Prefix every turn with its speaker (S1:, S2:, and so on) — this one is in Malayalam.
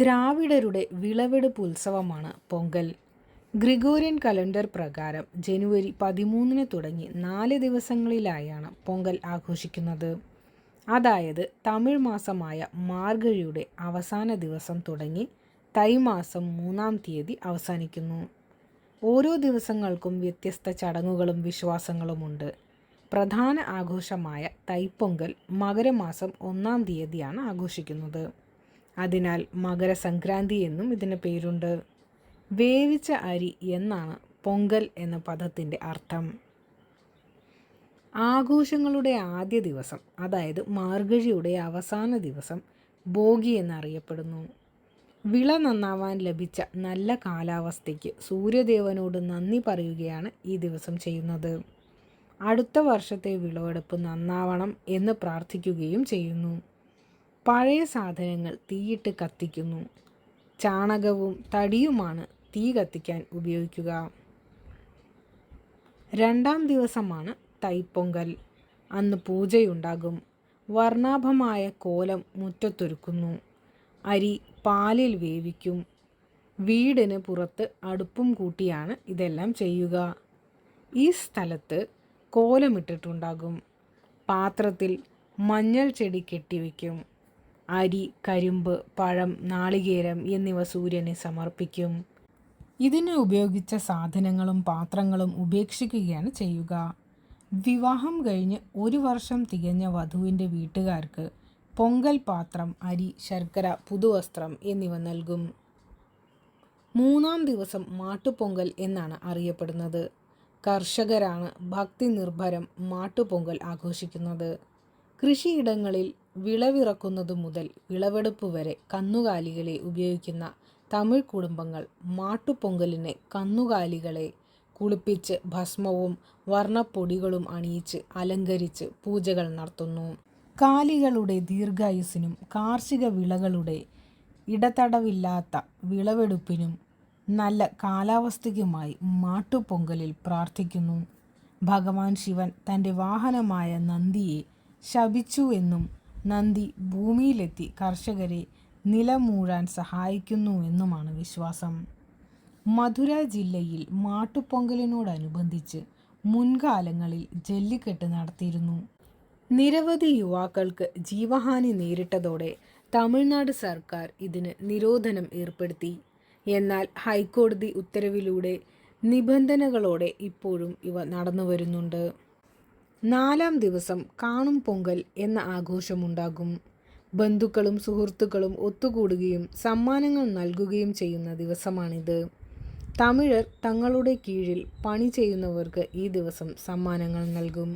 S1: ദ്രാവിഡരുടെ വിളവെടുപ്പ് ഉത്സവമാണ് പൊങ്കൽ. ഗ്രിഗോറിയൻ കലണ്ടർ പ്രകാരം ജനുവരി പതിമൂന്നിന് തുടങ്ങി നാല് ദിവസങ്ങളിലായാണ് പൊങ്കൽ ആഘോഷിക്കുന്നത്. അതായത് തമിഴ് മാസമായ മാർഗഴിയുടെ അവസാന ദിവസം തുടങ്ങി തൈമാസം മൂന്നാം തീയതി അവസാനിക്കുന്നു. ഓരോ ദിവസങ്ങൾക്കും വ്യത്യസ്ത ചടങ്ങുകളും വിശ്വാസങ്ങളുമുണ്ട്. പ്രധാന ആഘോഷമായ തൈപ്പൊങ്കൽ മകരമാസം ഒന്നാം തീയതിയാണ് ആഘോഷിക്കുന്നത്. അതിനാൽ മകരസംക്രാന്തി എന്നും ഇതിന് പേരുണ്ട്. വേവിച്ച അരി എന്നാണ് പൊങ്കൽ എന്ന പദത്തിന്റെ അർത്ഥം. ആഘോഷങ്ങളുടെ ആദ്യ ദിവസം അതായത് മാർഗഴിയുടെ അവസാന ദിവസം ഭോഗി എന്നറിയപ്പെടുന്നു. വിള നന്നാവാൻ ലഭിച്ച നല്ല കാലാവസ്ഥയ്ക്ക് സൂര്യദേവനോട് നന്ദി പറയുകയാണ് ഈ ദിവസം ചെയ്യുന്നത്. അടുത്ത വർഷത്തെ വിളവെടുപ്പ് നന്നാവണം എന്ന് പ്രാർത്ഥിക്കുകയും ചെയ്യുന്നു. പഴയ സാധനങ്ങൾ തീയിട്ട് കത്തിക്കുന്നു. ചാണകവും തടിയുമാണ് തീ കത്തിക്കാൻ ഉപയോഗിക്കുക. രണ്ടാം ദിവസമാണ് തൈപ്പൊങ്കൽ. അന്ന് പൂജയുണ്ടാകും. വർണാഭമായ കോലം മുറ്റത്തൊരുക്കുന്നു. അരി പാലിൽ വേവിക്കും. വീടിന് പുറത്ത് അടുപ്പും കൂട്ടിയാണ് ഇതെല്ലാം ചെയ്യുക. ഈ സ്ഥലത്ത് കോലമിട്ടിട്ടുണ്ടാകും. പാത്രത്തിൽ മഞ്ഞൾ ചെടി കെട്ടിവെക്കും. അരി കരിമ്പ് പഴം നാളികേരം എന്നിവ സൂര്യനെ സമർപ്പിക്കും. ഇതിന് ഉപയോഗിച്ച സാധനങ്ങളും പാത്രങ്ങളും ഉപേക്ഷിക്കുകയാണ് ചെയ്യുക. വിവാഹം കഴിഞ്ഞ് ഒരു വർഷം തികഞ്ഞ വധുവിന്റെ വീട്ടുകാർക്ക് പൊങ്കൽ പാത്രം അരി ശർക്കര പുതുവസ്ത്രം എന്നിവ നൽകും. മൂന്നാം ദിവസം മാട്ടുപൊങ്കൽ എന്നാണ് അറിയപ്പെടുന്നത്. കർഷകരാണ് ഭക്തി നിർഭരം മാട്ടുപൊങ്കൽ ആഘോഷിക്കുന്നത്. കൃഷിയിടങ്ങളിൽ വിളവിറക്കുന്നതു മുതൽ വിളവെടുപ്പ് വരെ കന്നുകാലികളെ ഉപയോഗിക്കുന്ന തമിഴ് കുടുംബങ്ങൾ മാട്ടുപൊങ്കലിന് കന്നുകാലികളെ കുളിപ്പിച്ച് ഭസ്മവും വർണപ്പൊടികളും അണിയിച്ച് അലങ്കരിച്ച് പൂജകൾ നടത്തുന്നു. കാലികളുടെ ദീർഘായുസിനും കാർഷിക വിളകളുടെ ഇടതടവില്ലാത്ത വിളവെടുപ്പിനും നല്ല കാലാവസ്ഥയ്ക്കുമായി മാട്ടുപൊങ്കലിൽ പ്രാർത്ഥിക്കുന്നു. ഭഗവാൻ ശിവൻ തന്റെ വാഹനമായ നന്ദിയെ ശപിച്ചു എന്നും നന്ദി ഭൂമിയിലെത്തി കർഷകരെ നിലമൂഴാൻ സഹായിക്കുന്നുവെന്നുമാണ് വിശ്വാസം. മധുര ജില്ലയിൽ മാട്ടുപൊങ്കലിനോടനുബന്ധിച്ച് മുൻകാലങ്ങളിൽ ജല്ലിക്കെട്ട് നടത്തിയിരുന്നു. നിരവധി യുവാക്കൾക്ക് ജീവഹാനി നേരിട്ടതോടെ തമിഴ്നാട് സർക്കാർ ഇതിന് നിരോധനം ഏർപ്പെടുത്തി. എന്നാൽ ഹൈക്കോടതി ഉത്തരവിലൂടെ നിബന്ധനകളോടെ ഇപ്പോഴും ഇവ നടന്നു വരുന്നുണ്ട് നാലാം ദിവസം കാണും പൊങ്കൽ എന്ന ആഘോഷമുണ്ടാകും. ബന്ധുക്കളും സുഹൃത്തുക്കളും ഒത്തുകൂടുകയും സമ്മാനങ്ങൾ നൽകുകയും ചെയ്യുന്ന ദിവസമാണിത്. തമിഴർ തങ്ങളുടെ കീഴിൽ പണി ചെയ്യുന്നവർക്ക് ഈ ദിവസം സമ്മാനങ്ങൾ നൽകും.